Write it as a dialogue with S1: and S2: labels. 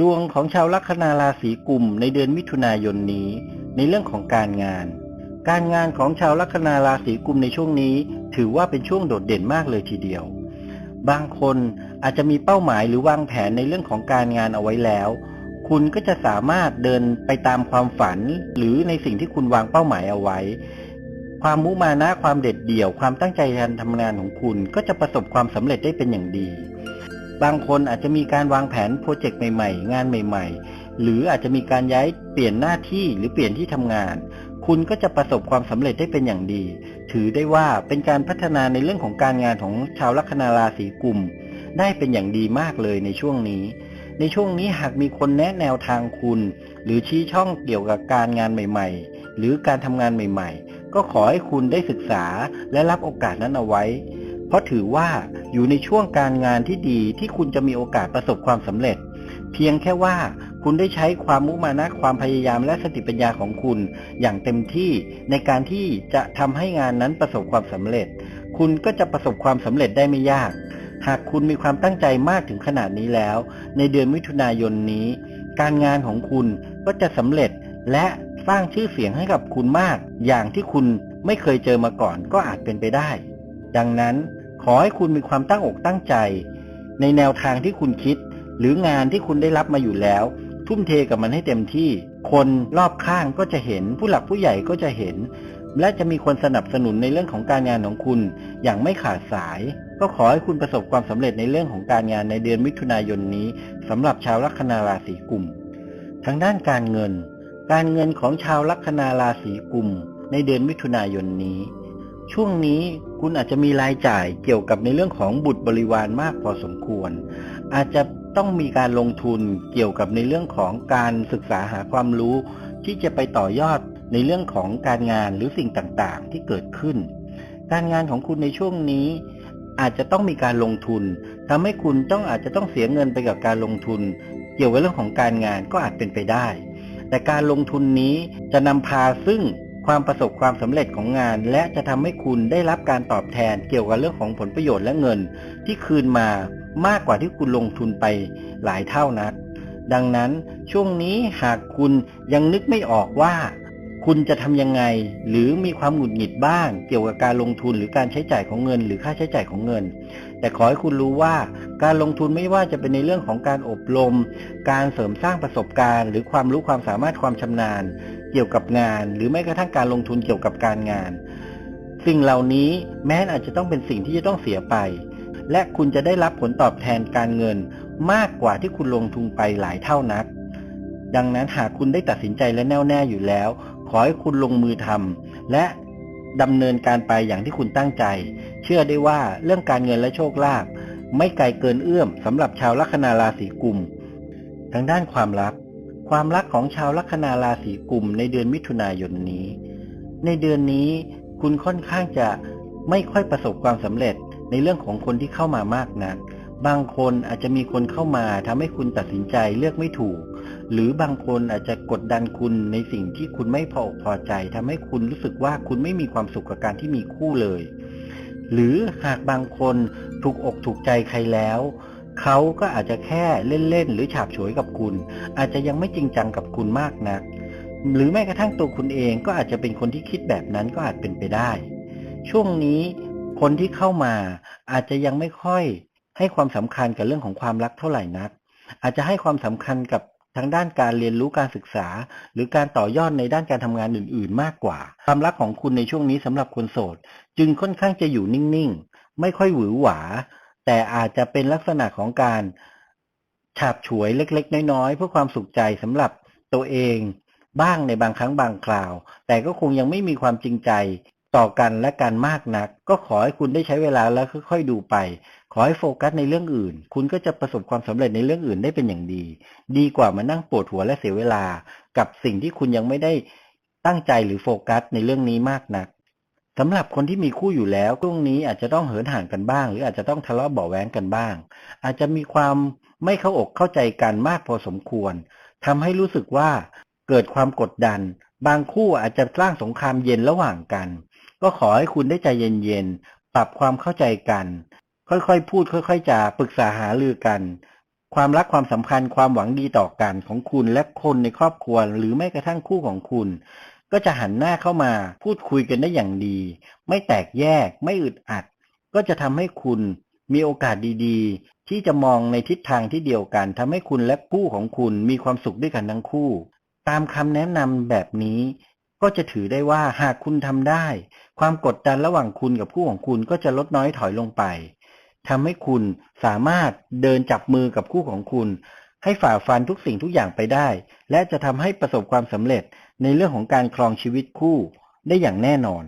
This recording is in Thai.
S1: ดวงของชาวลัคนาราศีกุมในเดือนมิถุนายนนี้ ในเรื่องของการงาน การงานของชาวลัคนาราศีกุมในช่วงนี้ ถือว่าเป็นช่วงโดดเด่นมากเลยทีเดียว บางคนอาจจะมีเป้าหมายหรือวางแผนในเรื่องของการงานเอาไว้แล้ว คุณก็จะสามารถเดินไปตามความฝัน หรือในสิ่งที่คุณวางเป้าหมายเอาไว้ ความมุมานะความเด็ดเดี่ยว ความตั้งใจการทำงานของคุณก็จะประสบความสำเร็จได้เป็นอย่างดี บางคนอาจจะมีการวางแผนโปรเจกต์ใหม่ ๆ งานใหม่ ๆ หรืออาจจะมีการย้ายเปลี่ยนหน้าที่หรือเปลี่ยนที่ทำงาน คุณก็จะประสบความสำเร็จได้เป็นอย่างดี ถือได้ว่าเป็นการพัฒนาในเรื่องของการงานของชาวลัคนาราศีกุม ได้เป็นอย่างดีมากเลยในช่วงนี้ ในช่วงนี้หากมีคนแนะแนวทางคุณ หรือชี้ช่องเกี่ยวกับการงานใหม่ ๆ หรือการทำงานใหม่ ๆ ก็ขอให้คุณได้ศึกษาและรับโอกาสนั้นเอาไว้ เพราะถือว่าอยู่ในช่วงการงานที่ดีที่คุณจะมีโอกาสประสบความสำเร็จ เพียงแค่ว่าคุณได้ใช้ความมุมานะความพยายามและสติปัญญาของคุณ อย่างเต็มที่ในการที่จะทำให้งานนั้นประสบความสำเร็จ คุณก็จะประสบความสำเร็จได้ไม่ยาก หากคุณมีความตั้งใจมากถึงขนาดนี้แล้ว ในเดือนมิถุนายนนี้ การงานของคุณก็จะสำเร็จและสร้างชื่อเสียงให้กับคุณมาก อย่างที่คุณไม่เคยเจอมาก่อนก็อาจเป็นไปได้ ดังนั้น ขอให้คุณมีความตั้งอกตั้งใจ ในแนวทางที่คุณคิด หรืองานที่คุณได้รับมาอยู่แล้ว ทุ่มเทกับมันให้เต็มที่ คนรอบข้างก็จะเห็น ผู้หลักผู้ใหญ่ก็จะเห็น และจะมีคนสนับสนุนในเรื่องของการงานของคุณ อย่างไม่ขาดสาย ก็ขอให้คุณประสบความสำเร็จในเรื่องของการงานในเดือนมิถุนายนนี้สำหรับชาวลัคนาราศีกุมทางด้านการเงิน การเงินของชาวลัคนาราศีกุมในเดือนมิถุนายนนี้ ช่วงนี้คุณอาจจะมีรายจ่ายเกี่ยวกับในเรื่องของบุตรบริวารมากพอสมควร อาจจะต้องมีการลงทุนเกี่ยวกับในเรื่องของการศึกษาหาความรู้ ที่จะไปต่อยอดในเรื่องของการงานหรือสิ่งต่างๆ ที่เกิดขึ้น การงานของคุณในช่วงนี้ อาจจะต้องมีการลงทุนทำให้คุณต้องอาจจะต้องเสียเงินไปกับการลงทุน เกี่ยวกับเรื่องของการงานก็อาจเป็นไปได้ แต่การลงทุนนี้จะนำพาซึ่ง ความประสบความสำเร็จของงาน และจะทำให้คุณได้รับการตอบแทนเกี่ยวกับเรื่องของผลประโยชน์และเงิน ที่คืนมามากกว่าที่คุณลงทุนไปหลายเท่านัก ดังนั้นช่วงนี้หากคุณยังนึกไม่ออกว่า คุณจะทำยังไง หรือมีความหงุดหงิดบ้าง เกี่ยวกับการลงทุนหรือการใช้จ่ายของเงิน หรือค่าใช้จ่ายของเงิน แต่ขอให้คุณรู้ว่าการลงทุนไม่ว่าจะเป็นในเรื่องของการอบรม การเสริมสร้างประสบการณ์ หรือความรู้ความสามารถความชำนาญ เกี่ยวกับงาน หรือแม้กระทั่งการลงทุนเกี่ยวกับการงาน สิ่งเหล่านี้แม้อาจจะต้องเป็นสิ่งที่จะต้องเสียไป และคุณจะได้รับผลตอบแทนการเงิน มากกว่าที่คุณลงทุนไปหลายเท่านัก ดังนั้นหากคุณได้ตัดสินใจและแน่วแน่อยู่แล้ว ขอให้คุณลงมือทำและดำเนินการไปอย่างที่คุณตั้งใจ เชื่อได้ว่าเรื่องการเงินและโชคลาภไม่ไกลเกินเอื้อมสำหรับชาวลัคนาราศีกุมทางด้านความรัก ความรักของชาวลัคนาราศีกุมในเดือนมิถุนายนนี้ ในเดือนนี้คุณค่อนข้างจะไม่ค่อยประสบความสำเร็จในเรื่องของคนที่เข้ามามากนัก บางคนอาจจะมีคนเข้ามาทำให้คุณตัดสินใจเลือกไม่ถูก หรือบางคนอาจจะกดดันคุณในสิ่งที่คุณไม่พออกพอใจทำให้คุณรู้สึกว่าคุณไม่มีความสุขกับการที่มีคู่เลย หรือหากบางคนถูกอกถูกใจใครแล้วเขาก็อาจจะแค่เล่นๆหรือฉาบฉวยกับคุณ อาจจะยังไม่จริงจังกับคุณมากนัก หรือแม้กระทั่งตัวคุณเองก็อาจจะเป็นคนที่คิดแบบนั้นก็อาจเป็นไปได้ ช่วงนี้คนที่เข้ามาอาจจะยังไม่ค่อยให้ความสำคัญกับเรื่องของความรักเท่าไหร่นัก อาจจะให้ความสำคัญกับ ทางด้านการเรียนรู้การศึกษา หรือการต่อยอดในด้านการทำงานอื่น ๆ มากกว่า ความรักของคุณในช่วงนี้สำหรับคนโสด จึงค่อนข้างจะอยู่นิ่ง ๆ ไม่ค่อยหวือหวา แต่อาจจะเป็นลักษณะของการฉาบฉวยเล็ก ๆ น้อย ๆ เพื่อความสุขใจสำหรับตัวเอง บ้างในบางครั้งบางคราว แต่ก็คงยังไม่มีความจริงใจ ต่อกันและกันมากนัก ก็ขอให้คุณได้ใช้เวลาแล้วค่อยๆดูไป ขอให้โฟกัสในเรื่องอื่น คุณก็จะประสบความสำเร็จในเรื่องอื่นได้เป็นอย่างดี ดีกว่ามานั่งปวดหัวและเสียเวลา กับสิ่งที่คุณยังไม่ได้ตั้งใจหรือโฟกัสในเรื่องนี้มากนักสำหรับคนที่มีคู่อยู่แล้วช่วงนี้อาจจะต้องเหินห่างกันบ้าง หรืออาจจะต้องทะเลาะเบาแวงกันบ้าง อาจจะมีความไม่เข้าอกเข้าใจกันมากพอสมควรทำให้รู้สึกว่าเกิดความกดดัน บางคู่อาจจะสร้างสงครามเย็นระหว่างกัน ก็ขอให้คุณได้ใจเย็นๆ ปรับความเข้าใจกัน ค่อยๆ พูด ค่อยๆจาปรึกษาหารือกัน ความรักความสัมพันธ์ความหวังดีต่อกันของคุณและคนในครอบครัว หรือแม้กระทั่งคู่ของคุณ ก็จะหันหน้าเข้ามาพูดคุยกันได้อย่างดี ไม่แตกแยก ไม่อึดอัด ก็จะทำให้คุณมีโอกาสดีๆ ที่จะมองในทิศทางที่เดียวกันทำให้คุณและคู่ของคุณมีความสุขด้วยกันทั้งคู่ ตามคำแนะนำแบบนี้ ก็จะถือได้ว่าหากคุณทำได้ ความกดดันระหว่างคุณกับคู่ของคุณก็จะลดน้อยถอยลงไปทำให้คุณสามารถเดินจับมือกับคู่ของคุณ ให้ฝ่าฟันทุกสิ่งทุกอย่างไปได้ และจะทำให้ประสบความสำเร็จในเรื่องของการครองชีวิตคู่ได้อย่างแน่นอน